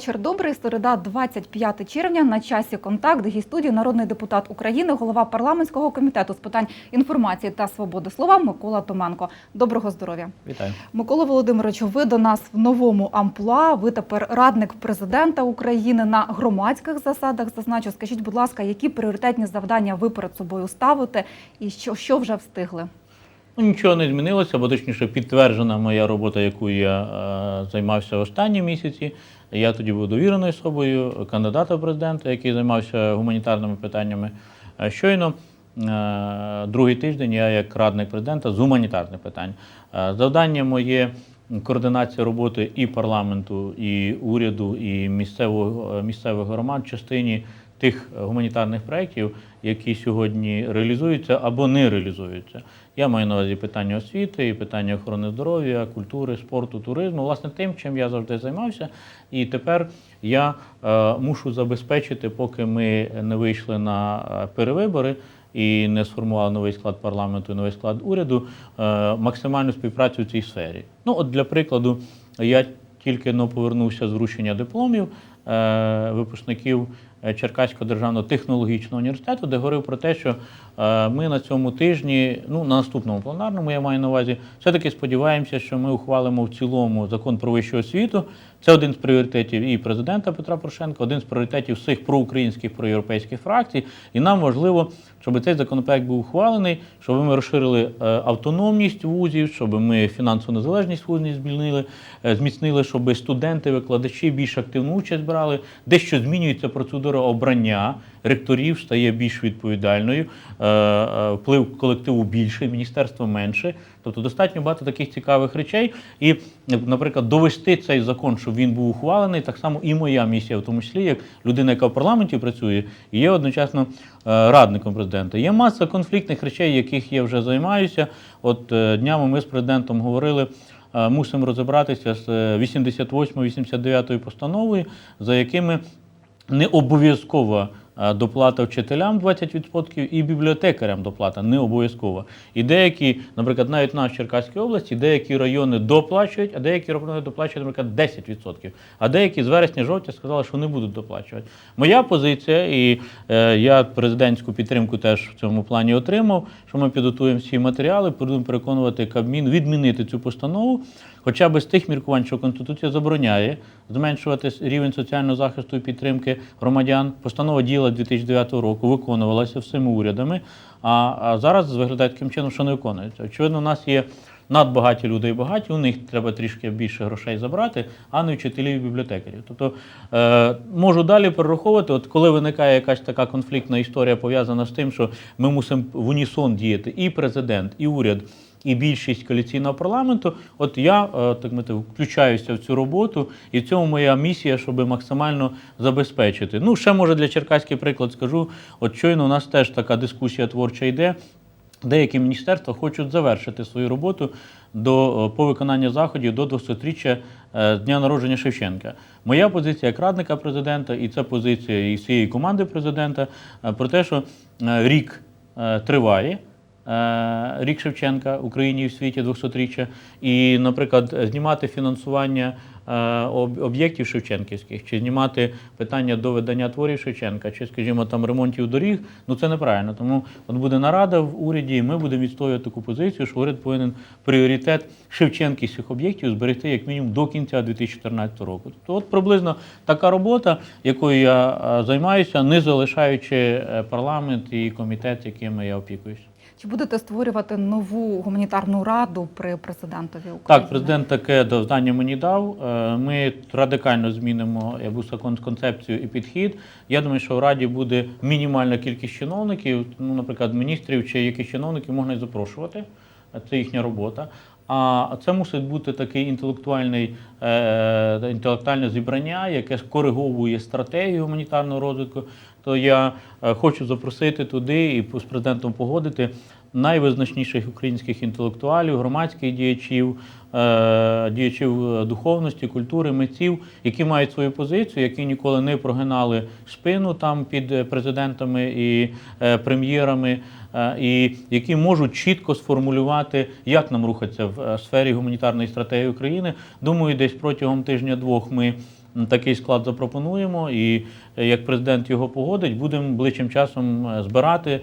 Вечір добрий. Середа, 25 червня. На часі контакт. Гість студії народний депутат України, голова парламентського комітету з питань інформації та свободи слова Микола Томенко. Доброго здоров'я. Вітаю. Микола Володимировичу, ви до нас в новому амплуа. Ви тепер радник президента України на громадських засадах. Зазначу, скажіть, будь ласка, які пріоритетні завдання ви перед собою ставите і що, що вже встигли? Ну, нічого не змінилося, бо точніше підтверджена моя робота, яку я е, займався останні місяці. Я тоді був довіреною особою кандидата в президента, який займався гуманітарними питаннями. Е, щойно е, другий тиждень я як радник президента з гуманітарних питань. Е, завдання моє координація роботи і парламенту, і уряду, і місцевого, е, місцевих громад в частині тих гуманітарних проєктів, які сьогодні реалізуються або не реалізуються. Я маю на увазі питання освіти, і питання охорони здоров'я, культури, спорту, туризму, власне, тим, чим я завжди займався. І тепер я е, мушу забезпечити, поки ми не вийшли на е, перевибори. І не сформували новий склад парламенту, новий склад уряду, е, максимальну співпрацю в цій сфері. Ну, от для прикладу, я тільки но повернувся з вручення дипломів е, випускників е, Черкаського державного технологічного університету, де говорив про те, що е, ми на цьому тижні, ну на наступному пленарному, я маю на увазі, все-таки сподіваємося, що ми ухвалимо в цілому закон про вищу освіту. Це один з пріоритетів і президента Петра Порошенка, один з пріоритетів всіх проукраїнських проєвропейських фракцій. І нам важливо, щоб цей законопроект був ухвалений, щоб ми розширили е, автономність вузів, щоб ми фінансову незалежність вузів змінили, е, зміцнили, щоб студенти, викладачі більш активну участь брали. Дещо змінюється процедура обрання ректорів, стає більш відповідальною, е, е, вплив колективу більший, міністерство менше. Тобто достатньо багато таких цікавих речей. І, наприклад, довести цей закон, щоб він був ухвалений, так само і моя місія, в тому числі як людина, яка в парламенті працює, і є одночасно е, радником президента. Є маса конфліктних речей, яких я вже займаюся. От днями ми з президентом говорили. Мусимо розібратися з 88-89 постановою, за якими не обов'язкова е, доплата вчителям 20% і бібліотекарям доплата не обов'язкова. І деякі, наприклад, навіть на Черкаській області, деякі райони доплачують, а деякі райони доплачують, наприклад, 10%. А деякі з вересня-жовтня сказали, що не будуть доплачувати. Моя позиція, і е, я президентську підтримку теж в цьому плані отримав, що ми підготуємо всі матеріали, будемо переконувати Кабмін відмінити цю постанову. Хоча б з тих міркувань, що Конституція забороняє зменшувати рівень соціального захисту і підтримки громадян. Постанова діяла 2009 року, виконувалася всіми урядами, а, а зараз виглядає таким чином, що не виконується. Очевидно, у нас є надбагаті люди і багаті, у них треба трішки більше грошей забрати, а не вчителів і бібліотекарів. Тобто е, можу далі перераховувати, от коли виникає якась така конфліктна історія пов'язана з тим, що ми мусимо в унісон діяти і президент, і уряд і більшість коаліційного парламенту. От я е, так мати, включаюся в цю роботу, і в цьому моя місія, щоб максимально забезпечити. Ну, ще може для черкаський приклад скажу. От щойно у нас теж така дискусія творча йде. Деякі міністерства хочуть завершити свою роботу до е, по виконання заходів до 200-річчя е, дня народження Шевченка. Моя позиція як радника президента, і це позиція і всієї команди президента про те, що рік триває. Е, Рік Шевченка в Україні і в світі 200-річчя, і, наприклад, знімати фінансування е, об'єктів Шевченківських, чи знімати питання до видання творів Шевченка, чи, скажімо, там ремонтів доріг, ну це неправильно. Тому от буде нарада в уряді, і ми будемо відстоювати таку позицію, що уряд повинен пріоритет шевченківських об'єктів зберегти як мінімум до кінця 2014 року. Тобто, от приблизно така робота, якою я е, займаюся, не залишаючи парламент і комітет, якими я опікуюся. Чи будете створювати нову гуманітарну раду при президентові України? Так, президент таке завдання мені дав. Е, Ми радикально змінимо я концепцію і підхід. Я думаю, що в раді буде мінімальна кількість чиновників. Ну, наприклад, міністрів чи якісь чиновників можна і запрошувати. Це їхня робота. А це мусить бути такий інтелектуальний е, інтелектуальне зібрання, яке скориговує стратегію гуманітарного розвитку. То я е, хочу запросити туди і з президентом погодити найвизначніших українських інтелектуалів, громадських діячів, е, діячів е, духовності, культури, митців, які мають свою позицію, які ніколи не прогинали спину там під е, президентами і е, прем'єрами, е, і які можуть чітко сформулювати, як нам рухатися в е, сфері гуманітарної стратегії України. Думаю, десь протягом тижня-двох ми такий склад запропонуємо, і е, як президент його погодить, будемо ближчим часом е, збирати е,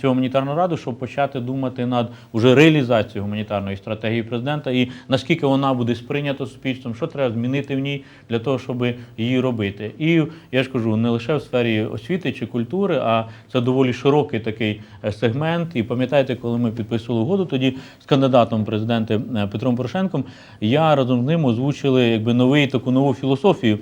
цю гуманітарну раду, щоб почати думати над уже реалізацією гуманітарної стратегії президента і наскільки вона буде сприйнята суспільством, що треба змінити в ній для того, щоб її робити. І я ж кажу, не лише в сфері освіти чи культури, а це доволі широкий такий е, сегмент. І пам'ятаєте, коли ми підписували угоду тоді з кандидатом в президенти е, Петром Порошенком, я разом з ним озвучили якби новий таку нову філософію.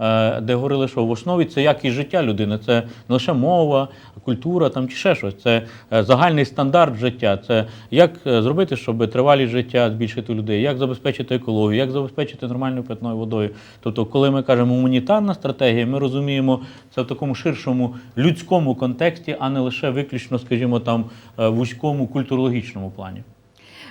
Е, Де говорили, що в основі це якість життя людини, це не лише мова, культура там чи ще щось. Це е, загальний стандарт життя. Це як е, зробити, щоб тривалість життя збільшити людей, як забезпечити екологію, як забезпечити нормальною питною водою. Тобто, коли ми кажемо гуманітарна стратегія, ми розуміємо це в такому ширшому людському контексті, а не лише виключно, скажімо, там вузькому культурологічному плані.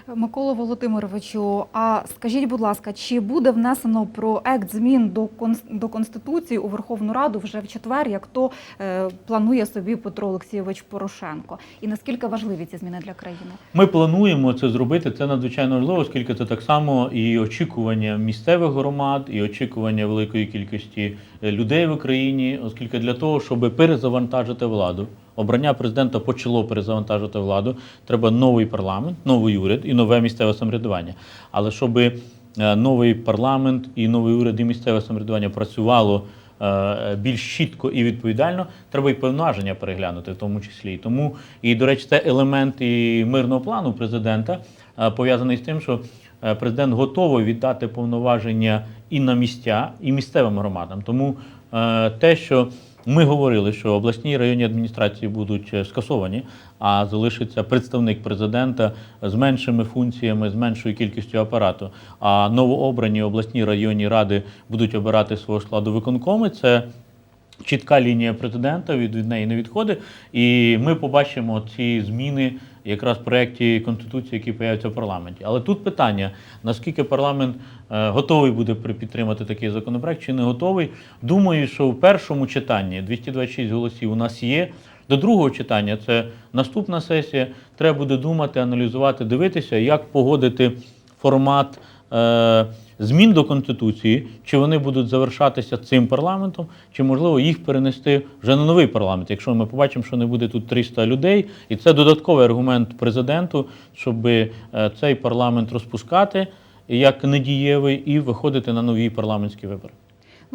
Микола Володимировичу, а скажіть, будь ласка, чи буде внесено проект змін до до Конституції у Верховну Раду вже в четвер, як то е, планує собі Петро Олексійович Порошенко? І наскільки важливі ці зміни для країни? Ми плануємо це зробити. Це надзвичайно важливо, оскільки це так само і очікування місцевих громад, і очікування великої кількості е, людей в Україні, оскільки для того, щоб перезавантажити владу. Обрання президента почало перезавантажити владу. Треба новий парламент, новий уряд і нове місцеве самоврядування. Але щоб е, новий парламент і новий уряд і місцеве самоврядування працювало е, більш чітко і відповідально, треба і повноваження переглянути, в тому числі. Тому і до речі, це елемент і мирного плану президента, е, пов'язаний з тим, що президент готовий віддати повноваження і на місця, і місцевим громадам. Тому те, що ми говорили, що обласні і районні адміністрації будуть е, скасовані, а залишиться представник президента з меншими функціями, з меншою кількістю апарату. А новообрані обласні районні ради будуть обирати свого складу виконкоми. Це чітка лінія президента, від, від неї не відходить. І ми побачимо ці зміни якраз проєкті Конституції, які появляться в парламенті. Але тут питання: наскільки парламент е, готовий буде підтримати такий законопроект чи не готовий. Думаю, що в першому читанні 226 голосів у нас є. До другого читання це наступна сесія. Треба буде думати, аналізувати, дивитися, як погодити формат е, змін до Конституції, чи вони будуть завершатися цим парламентом, чи можливо їх перенести вже на новий парламент, якщо ми побачимо, що не буде тут 300 людей, і це додатковий аргумент президенту, щоб е, цей парламент розпускати як недієвий і виходити на нові парламентські вибори.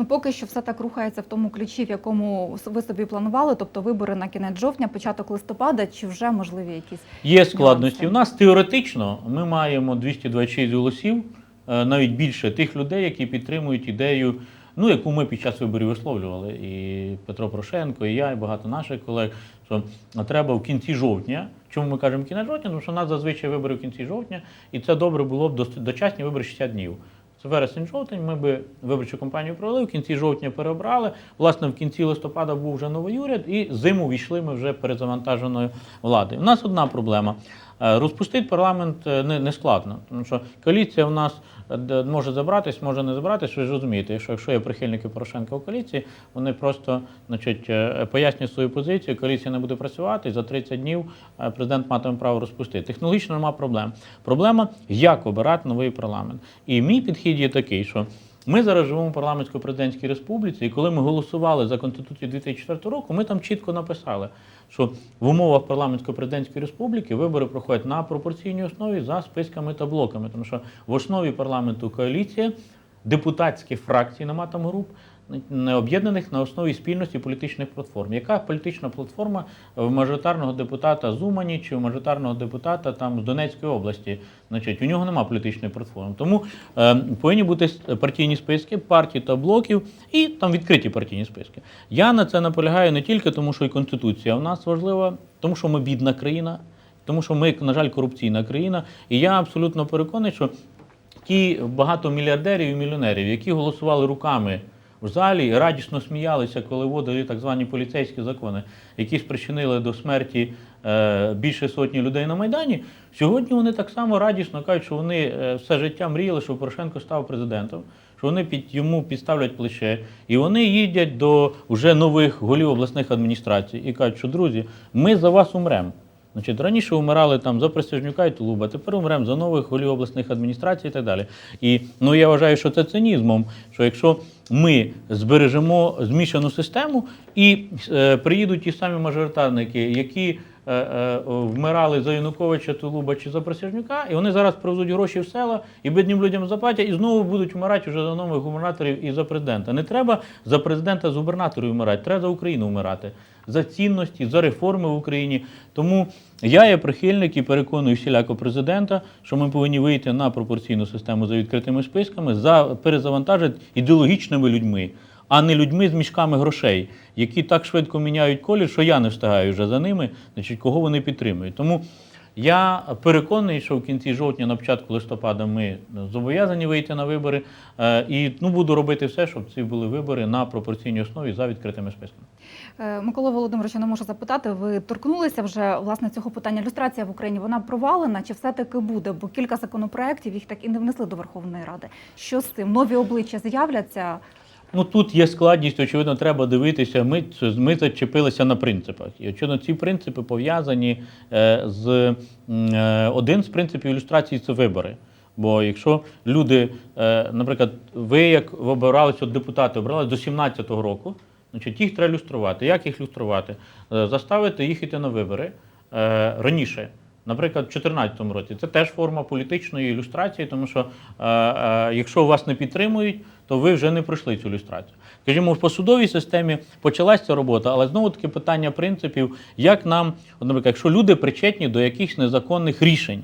Ну, поки що все так рухається в тому ключі, в якому ви собі планували, тобто вибори на кінець жовтня, початок листопада, чи вже можливі якісь Є складності. У нас теоретично ми маємо 226 голосів, навіть більше тих людей, які підтримують ідею, ну яку ми під час виборів висловлювали. І Петро Порошенко, і я, і багато наших колег, що треба в кінці жовтня. Чому ми кажемо кінець жовтня? Тому що у нас зазвичай вибори в кінці жовтня, і це добре було б дочасні вибори 60 днів. Це вересень-жовтень. Ми би виборчу кампанію провели, в кінці жовтня переобрали. Власне, в кінці листопада був вже новий уряд, і зиму війшли ми вже перезавантаженої влади. У нас одна проблема. Е, Розпустити парламент е, не, не складно, тому що коаліція в нас е, може забратись, може не забратись. Ви ж розумієте, що якщо є прихильники Порошенка у коаліції, вони просто значить, пояснюють свою позицію, коаліція не буде працювати, і за 30 днів президент матиме право розпустити. Технологічно немає проблем. Проблема, як обирати новий парламент. І мій підхід є такий, що ми зараз живемо в парламентсько-президентській республіці, і коли ми голосували за Конституцію 2004 року, ми там чітко написали, що в умовах парламентсько-президентської республіки вибори проходять на пропорційній основі за списками та блоками, тому що в основі парламенту коаліція, депутатські фракції, нема там груп, не об'єднаних на основі спільності політичних платформ. Яка політична платформа в мажоритарного депутата з Умані чи в мажоритарного депутата там з Донецької області? Значить, у нього немає політичної платформи. Тому е, повинні бути партійні списки, партій та блоків, і там відкриті партійні списки. Я на це наполягаю не тільки тому, що і конституція в нас важлива, тому що ми бідна країна, тому що ми, на жаль, корупційна країна. І я абсолютно переконаний, що ті багато мільярдерів і мільйонерів, які голосували руками в залі і радісно сміялися, коли вводили так звані поліцейські закони, які спричинили до смерті е, більше сотні людей на Майдані. Сьогодні вони так само радісно кажуть, що вони е, все життя мріяли, щоб Порошенко став президентом, що вони під йому підставлять плече, і вони їдять до вже нових голів обласних адміністрацій і кажуть, що друзі, ми за вас умремо. Значить, раніше вмирали там за Присяжнюка і Тулуба, тепер умремо за нових голів обласних адміністрацій і так далі. І ну я вважаю, що це цинізмом, що якщо ми збережемо змішану систему і е, приїдуть ті самі мажоритарники, які е, е, вмирали за Януковича, Тулуба чи за Присяжнюка, і вони зараз привезуть гроші в села і бідним людям заплатять, і знову будуть вмирати вже за нових губернаторів і за президента. Не треба за президента з губернаторів вмирати, треба за Україну вмирати, за цінності, за реформи в Україні. Тому я є прихильник і переконую всіляко президента, що ми повинні вийти на пропорційну систему за відкритими списками, за перезавантажити ідеологічними людьми, а не людьми з мішками грошей, які так швидко міняють колір, що я не встигаю вже за ними, значить, кого вони підтримують. Тому я переконаний, що в кінці жовтня, на початку листопада, ми зобов'язані вийти на вибори. Е, І ну, буду робити все, щоб ці були вибори на пропорційній основі за відкритими списками. Е, Микола Володимирович, я не можу запитати. Ви торкнулися вже власне цього питання. Люстрація в Україні вона провалена чи все таки буде? Бо кілька законопроєктів їх так і не внесли до Верховної Ради. Що з цим? Нові обличчя з'являться? Ну тут є складність, очевидно, треба дивитися. Ми, ми зачепилися на принципах. І очевидно, ці принципи пов'язані е, з е, один з принципів ілюстрації це вибори. Бо якщо люди, наприклад, ви як обиралися от депутати, обиралися до 17-го року, значить їх треба люструвати. Як їх люструвати? Е, Заставити їх іти на вибори е, раніше. Наприклад, в 2014 році це теж форма політичної ілюстрації, тому що е, е, якщо вас не підтримують, то ви вже не пройшли цю ілюстрацію. Скажімо, в посудовій системі почалася ця робота, але знову таки питання принципів, як нам, наприклад, якщо люди причетні до якихось незаконних рішень,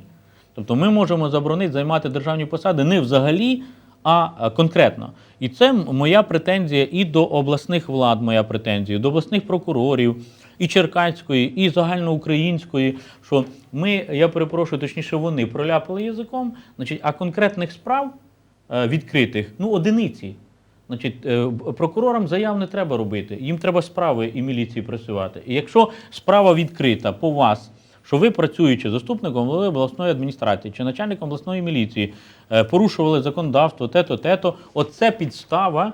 тобто ми можемо заборонити займати державні посади не взагалі, а а конкретно. І це моя претензія і до обласних влад, моя претензія, до обласних прокурорів, і Черкаської, і загальноукраїнської, що ми, я перепрошую, точніше, вони проляпали язиком, значить, а конкретних справ е, відкритих, ну, одиниці. Значить, е, прокурорам заяв не треба робити, їм треба справи і міліції працювати. І якщо справа відкрита по вас, що ви, працюючи заступником голови обласної адміністрації чи начальником обласної міліції, е, порушували законодавство, те-то, те-то, оце підстава,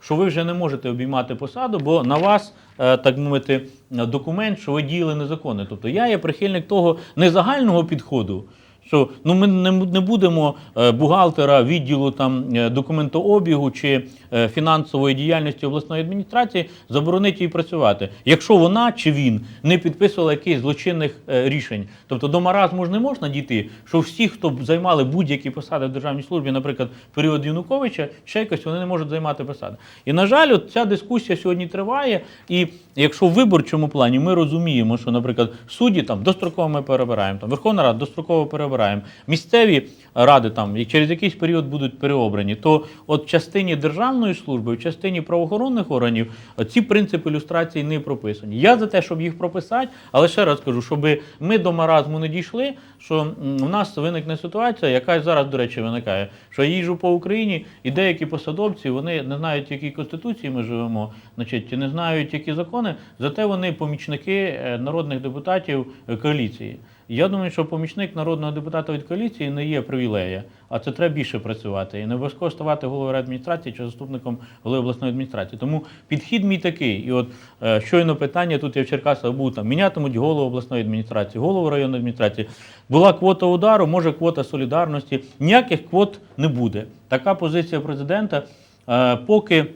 що ви вже не можете обіймати посаду, бо на вас, е, так мовити, е, документ, що ви діяли незаконно. Тобто я є прихильник того не загального підходу. Що ну ми не, не будемо е, бухгалтера відділу там е, документообігу чи е, фінансової діяльності обласної адміністрації заборонити їй працювати, якщо вона чи він не підписувала якихось злочинних рішень. Тобто до маразму ж не можна дійти, що всі, хто займали будь-які посади в державній службі, наприклад, період Януковича, ще якось вони не можуть займати посади. І на жаль, от ця дискусія сьогодні триває. І якщо в виборчому плані ми розуміємо, що, наприклад, судді там достроково ми перебираємо, там Верховна Рада достроково перебираємо, місцеві ради там і через якийсь період будуть переобрані, то от в частині державної служби, в частині правоохоронних органів е, ці принципи ілюстрації не прописані. Я за те, щоб їх прописати, але ще раз кажу, щоб ми до маразму не дійшли, що в нас виникне ситуація, яка зараз, до речі, виникає, що я їжджу по Україні, і деякі посадовці вони не знають, в якій конституції ми живемо, значить, не знають, які закони, зате вони помічники е, народних депутатів е, коаліції. Я думаю, що помічник народного депутата від коаліції не є привілея, а це треба більше працювати. І не обов'язково ставати головою адміністрації чи заступником голови обласної адміністрації. Тому підхід мій такий. І от е, щойно питання тут я в Черкасах був там мінятимуть голову обласної адміністрації, голову районної адміністрації. Була квота удару, може квота солідарності. Ніяких квот не буде. Така позиція президента. Е, поки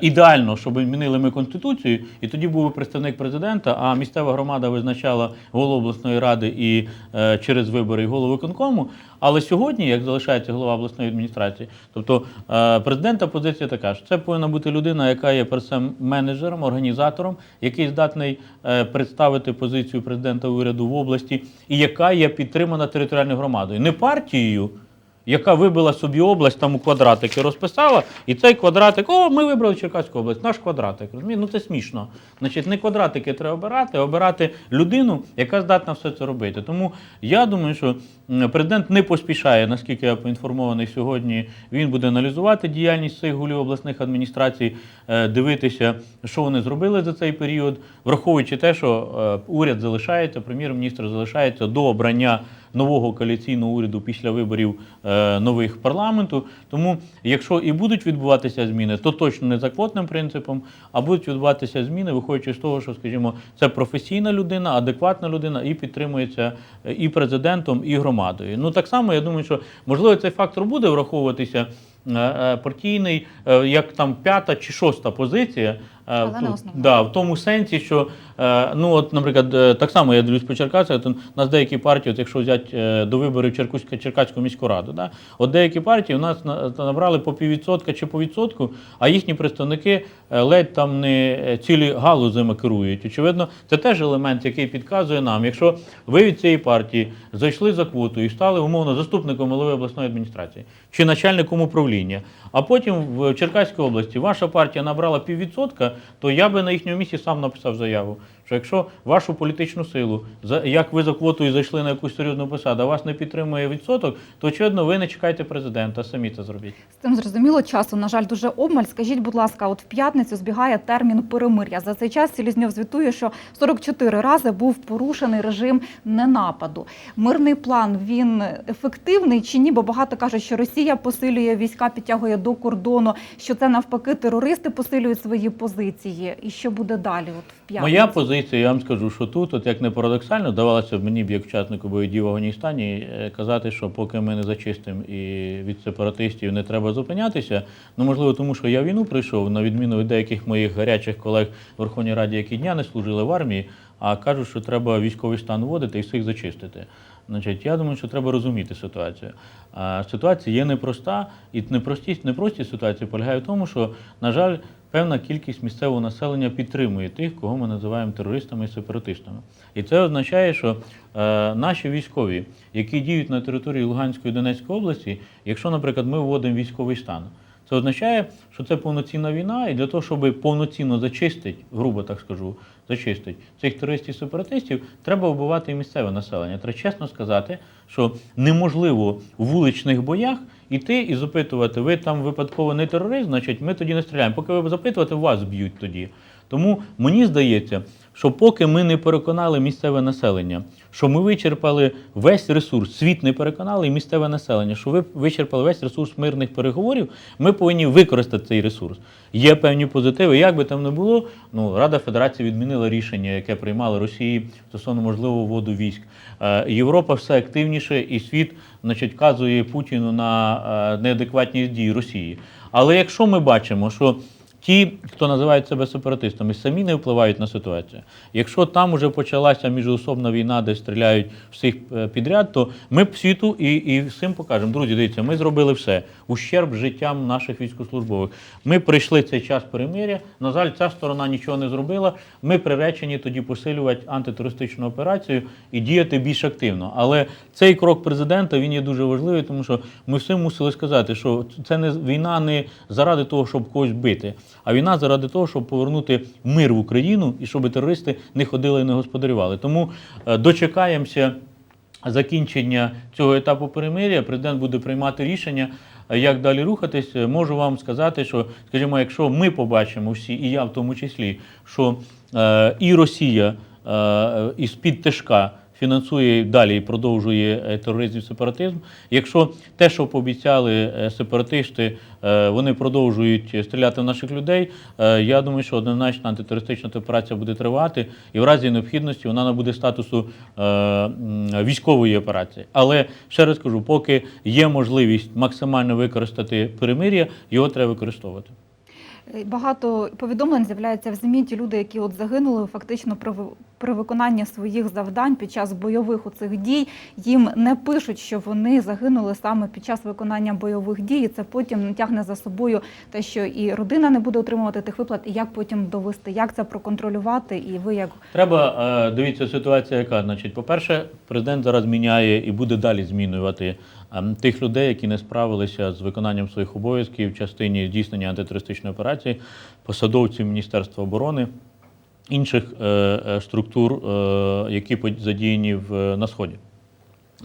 Ідеально, щоб змінили ми конституцію, і тоді був представник президента, а місцева громада визначала голову обласної ради і е, через вибори і голову виконкому. Але сьогодні, як залишається голова обласної адміністрації, тобто е, президента позиція така, що це повинна бути людина, яка є персем менеджером, організатором, який здатний е, представити позицію президента уряду в області, і яка є підтримана територіальною громадою, не партією яка вибила собі область, там у квадратики розписала, і цей квадратик, о, ми вибрали Черкаську область, наш квадратик. Розумієте? Ну це смішно. Значить, не квадратики треба обирати, а обирати людину, яка здатна все це робити. Тому я думаю, що президент не поспішає, наскільки я поінформований сьогодні. Він буде аналізувати діяльність цих голів обласних адміністрацій, е, дивитися, що вони зробили за цей період, враховуючи те, що е, уряд залишається, прем'єр-міністр залишається до обрання нового коаліційного уряду після виборів е, нових парламенту. Тому, якщо і будуть відбуватися зміни, то точно не за квотним принципом, а будуть відбуватися зміни, виходячи з того, що, скажімо, це професійна людина, адекватна людина і підтримується е, і президентом, і громадою. Ну так само я думаю, що можливо цей фактор буде враховуватися. Е, е, Партійний, е, як там п'ята чи шоста позиція, Але не да, в тому сенсі, що ну от, наприклад, так само я дивлюсь по Черкасах, то у нас деякі партії, от якщо взяти до виборів Черкаську, Черкаську міську раду, да, от деякі партії у нас набрали по піввідсотка чи по відсотку, а їхні представники ледь там не цілі галузями керують. Очевидно, це теж елемент, який підказує нам, якщо ви від цієї партії зайшли за квоту і стали умовно заступником голови обласної адміністрації чи начальником управління, а потім в Черкаській області ваша партія набрала піввідсотка, то я би на їхньому місці сам написав заяву. Що якщо вашу політичну силу, як ви за квотою зайшли на якусь серйозну посаду, а вас не підтримує відсоток, то очевидно ви не чекайте президента, самі це зробіть. З цим зрозуміло часу, на жаль, дуже обмаль. Скажіть, будь ласка, от в п'ятницю збігає термін перемир'я. За цей час Селізньов звітує, що 44 рази був порушений режим ненападу. Мирний план він ефективний чи ні? Бо багато кажуть, що Росія посилює війська, підтягує до кордону, що це навпаки терористи посилюють свої позиції. І що буде далі? От в п'ятницю? Моя позиція, я вам скажу, що тут, от як не парадоксально, давалося б мені б як учаснику бойових дій в Афганістані е, казати, що поки ми не зачистимо і від сепаратистів не треба зупинятися. Ну можливо, тому що я війну прийшов, на відміну від деяких моїх гарячих колег в Верховній Раді, які дня не служили в армії, а кажуть, що треба військовий стан вводити і всіх зачистити. Значить, я думаю, що треба розуміти ситуацію. А ситуація є непроста, і непростість, непростість ситуації полягає в тому, що, на жаль, певна кількість місцевого населення підтримує тих, кого ми називаємо терористами і сепаратистами. І це означає, що е, наші військові, які діють на території Луганської і Донецької області, якщо, наприклад, ми вводимо військовий стан, це означає, що це повноцінна війна, і для того, щоб повноцінно зачистити, грубо так скажу, зачистити цих терористів-сепаратистів, треба вбивати і місцеве населення. Треба чесно сказати, що неможливо в вуличних боях іти і запитувати, ви там випадково не терорист, значить ми тоді не стріляємо. Поки ви запитувати, вас б'ють тоді. Тому мені здається, що поки ми не переконали місцеве населення, що ми вичерпали весь ресурс, світ не переконали і місцеве населення, що ви вичерпали весь ресурс мирних переговорів, ми повинні використати цей ресурс. Є певні позитиви. Як би там не було, ну Рада Федерації відмінила рішення, яке приймала Росії стосовно можливого вводу військ. Е, Європа все активніше, і світ, значить, вказує Путіну на е, неадекватність дій Росії. Але якщо ми бачимо, що Ті, хто називають себе сепаратистами, самі не впливають на ситуацію. Якщо там вже почалася міжособна війна, де стріляють всіх е, підряд, то ми б світу і, і всім покажемо. Друзі, дивіться, ми зробили все. Ущерб життям наших військовослужбових. Ми прийшли цей час перемиря. На жаль, ця сторона нічого не зробила. Ми приречені тоді посилювати антитерористичну операцію і діяти більш активно. Але цей крок президента він є дуже важливий, тому що ми всім мусили сказати, що це не війна не заради того, щоб когось бити, а війна заради того, щоб повернути мир в Україну і щоб терористи не ходили і не господарювали. Тому е, дочекаємося закінчення цього етапу перемир'я. Президент буде приймати рішення. е, Як далі рухатись, Е, можу вам сказати, що, скажімо, якщо ми побачимо всі, і я в тому числі, що е, і Росія е, із під тяжка фінансує далі і продовжує е, тероризм і сепаратизм. Якщо те, що пообіцяли е, сепаратисти, е, вони продовжують стріляти в наших людей, я думаю, що однозначно антитерористична операція буде тривати, і в разі необхідності вона набуде статусу військової операції. Але ще раз кажу, поки є можливість максимально використати перемир'я, його треба використовувати. Е, Багато повідомлень з'являється в ЗМІ. Ті люди, які от загинули, фактично при, при виконанні своїх завдань під час бойових у цих дій їм не пишуть, що вони загинули саме під час виконання бойових дій. І це потім тягне за собою те, що і родина не буде отримувати тих виплат, і як потім довести, як це проконтролювати, і ви як Треба е, дивіться ситуація, яка значить, по-перше, президент зараз міняє і буде далі змінювати тих людей, які не справилися з виконанням своїх обов'язків в частині здійснення антитерористичної операції, посадовців Міністерства оборони. Інших е, е, структур, е, які задіяні на сході.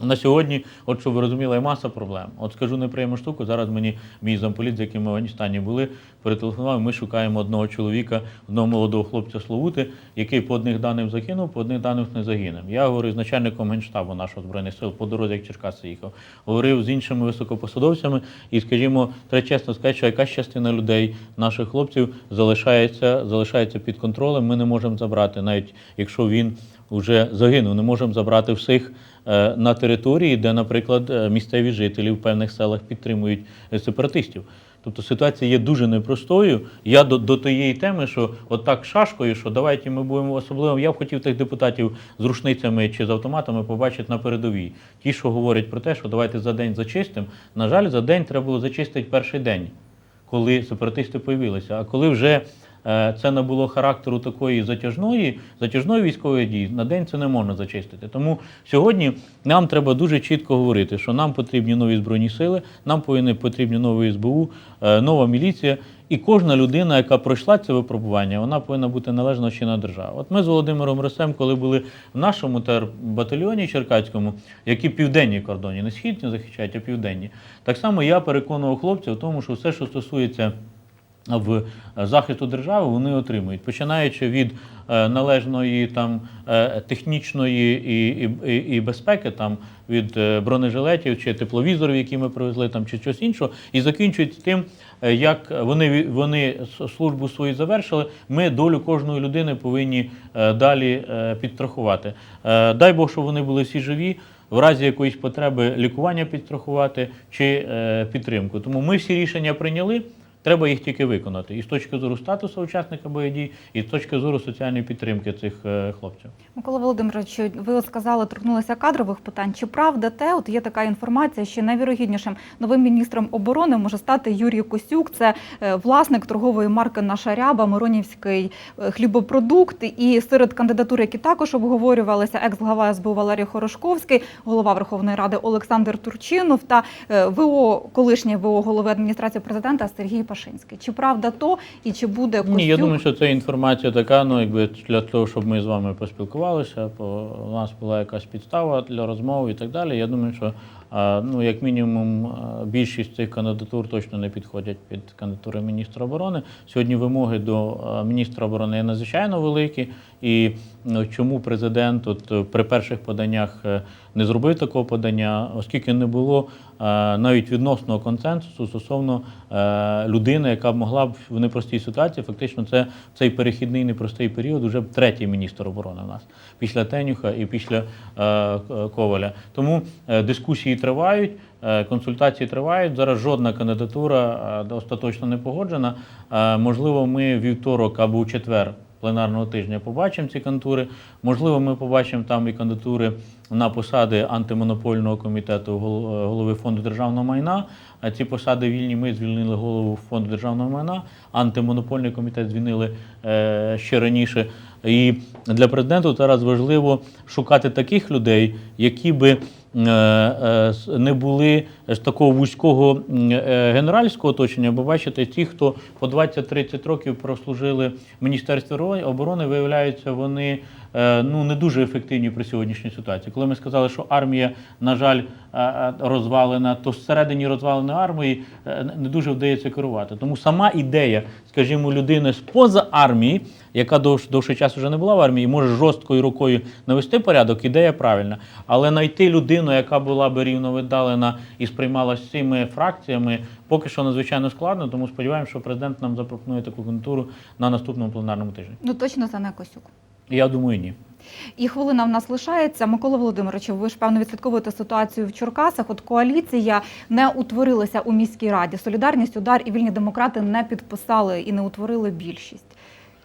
На сьогодні, от щоб ви розуміли, маса проблем. От скажу неприємну штуку. Зараз мені мій замполіт, з яким ми в Афганістані були, перетелефонував. Ми шукаємо одного чоловіка, одного молодого хлопця Славути, який по одних даним загинув, по одних даних не загинув. Я говорив з начальником генштабу нашого збройних сил по дорозі, як Черкаси їхав. Говорив з іншими високопосадовцями, і, скажімо, треба чесно сказати, що якась частина людей, наших хлопців, залишається, залишається під контролем. Ми не можемо забрати, навіть якщо він вже загинув, не можемо забрати всіх е, на території, де, наприклад, е, місцеві жителі в певних селах підтримують е, сепаратистів. Тобто ситуація є дуже непростою. Я до, до тієї теми, що отак шашкою, що давайте ми будемо особливо. Я б хотів тих депутатів з рушницями чи з автоматами побачити на передовій. Ті, що говорять про те, що давайте за день зачистимо. На жаль, за день треба було зачистити перший день, коли сепаратисти появилися. А коли вже е, це набуло характеру такої затяжної, затяжної військової дії, на день це не можна зачистити. Тому сьогодні нам треба дуже чітко говорити, що нам потрібні нові збройні сили, нам повинні потрібні нові СБУ, е, нова міліція. І кожна людина, яка пройшла це випробування, вона повинна бути належна чинна держава. От ми з Володимиром Росем, коли були в нашому тер батальйоні Черкаському, які південні кордоні, не східні захищають, а південні. Так само я переконував хлопців в тому, що все, що стосується в захисту держави вони отримують, починаючи від е, належної там е, технічної і, і, і, безпеки, там від е, бронежилетів чи тепловізорів, які ми привезли, там чи щось іншого, і закінчують тим, як вони вони службу свою завершили. Ми долю кожної людини повинні далі підстрахувати. Дай Бог, щоб вони були всі живі. В разі якоїсь потреби лікування підстрахувати чи підтримку. Тому ми всі рішення прийняли. Треба їх тільки виконати і з точки зору статусу учасника бойових дій, і з точки зору соціальної підтримки цих е, хлопців. Микола Володимирович, ви сказали, торкнулися кадрових питань. Чи правда те? От є така інформація, що найвірогіднішим новим міністром оборони може стати Юрій Косюк. Це е, власник торгової марки Наша ряба, Миронівський е, хлібопродукт. І серед кандидатур, які також обговорювалися, екс-глава СБУ Валерій Хорошковський, голова Верховної Ради Олександр Турчинов та е, ВО, колишній ВО голови адміністрації президента Сергій Пашинський. Чи правда то і чи буде Косюк? Ні, я думаю, що це інформація така, ну якби для того, щоб ми з вами поспілкувалися, бо у нас була якась підстава для розмов і так далі. Я думаю, що ну, як мінімум більшість цих кандидатур точно не підходять під кандидатури міністра оборони. Сьогодні вимоги до міністра оборони є надзвичайно великі. І ну, чому президент от, е, при перших поданнях е, не зробив такого подання, оскільки не було е, навіть відносного консенсусу стосовно людини, яка б могла б в непростій ситуації, фактично, це цей перехідний непростий період вже третій міністр оборони у нас після Тенюха і після Коваля. Тому дискусії тривають. Консультації тривають. Зараз жодна кандидатура остаточно не погоджена. Можливо, ми вівторок або у четвер пленарного тижня побачимо ці кандидатури. Можливо, ми побачимо там і кандидатури на посади антимонопольного комітету е, голови фонду державного майна. А ці посади вільні. Ми звільнили голову фонду державного майна. Антимонопольний комітет звільнили е, ще раніше. І для президента зараз важливо шукати таких людей, які би не були з такого вузького е, генеральського оточення, бо бачите, ті, хто по 20-30 років прослужили в Міністерстві оборони, виявляються, вони е, ну, не дуже ефективні при сьогоднішній ситуації. Коли ми сказали, що армія, на жаль, е, е, розвалена, то всередині розваленої армії е, не дуже вдається керувати. Тому сама ідея, скажімо, людини з-поза армії, яка довш, довший час вже не була в армії, може жорсткою рукою навести порядок, ідея правильна. Але знайти людину, яка була би рівно віддалена і сприймалася цими фракціями, поки що надзвичайно складно. Тому сподіваємося, що президент нам запропонує таку кандидатуру на наступному пленарному тижні. Ну точно не Косюк. Я думаю, ні. І хвилина в нас лишається. Микола Володимирович, ви ж певно відслідковуєте ситуацію в Черкасах. От коаліція не утворилася у міській раді. Солідарність, удар і вільні демократи не підписали і не утворили більшість.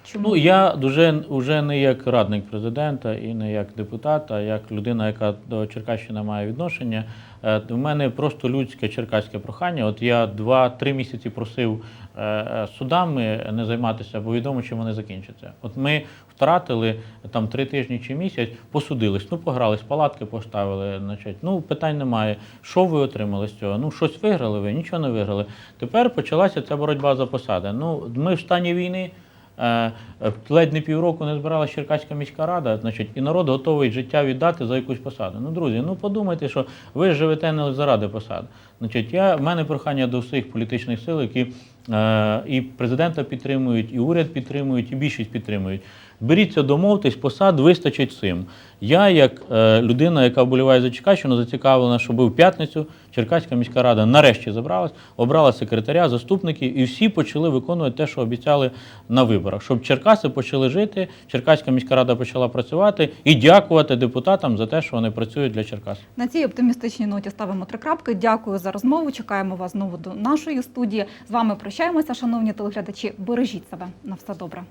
Чому Ну я дуже вже не як радник президента і не як депутат, а як людина, яка до Черкащини має відношення. Е, У мене просто людське черкаське прохання. От я два-три місяці просив е, е, судами не займатися, бо відомо, чим вони закінчаться. От ми втратили там три тижні чи місяць, посудились, ну погрались, палатки поставили. Значить, ну питань немає. Що ви отримали з цього? Ну щось виграли ви, нічого не виграли. Тепер почалася ця боротьба за посади. Ну ми в стані війни. Е, е, ледь не півроку не збиралася Черкаська міська рада, значить, і народ готовий життя віддати за якусь посаду. Ну, друзі, ну подумайте, що ви живете не заради посади. Значить, я, в мене прохання до всіх політичних сил, які е, і президента підтримують, і уряд підтримують, і більшість підтримують. Беріться, домовтесь, посад вистачить цим. Я, як е, людина, яка вболіває за Черкащину, зацікавлена, щоб в п'ятницю Черкаська міська рада нарешті забралась, обрала секретаря, заступників, і всі почали виконувати те, що обіцяли на виборах, щоб Черкаси почали жити, Черкаська міська рада почала працювати і дякувати депутатам за те, що вони працюють для Черкас. На цій оптимістичній ноті ставимо три крапки. Дякую за розмову. Чекаємо вас знову до нашої студії. З вами прощаємося, шановні телеглядачі. Бережіть себе на все добре.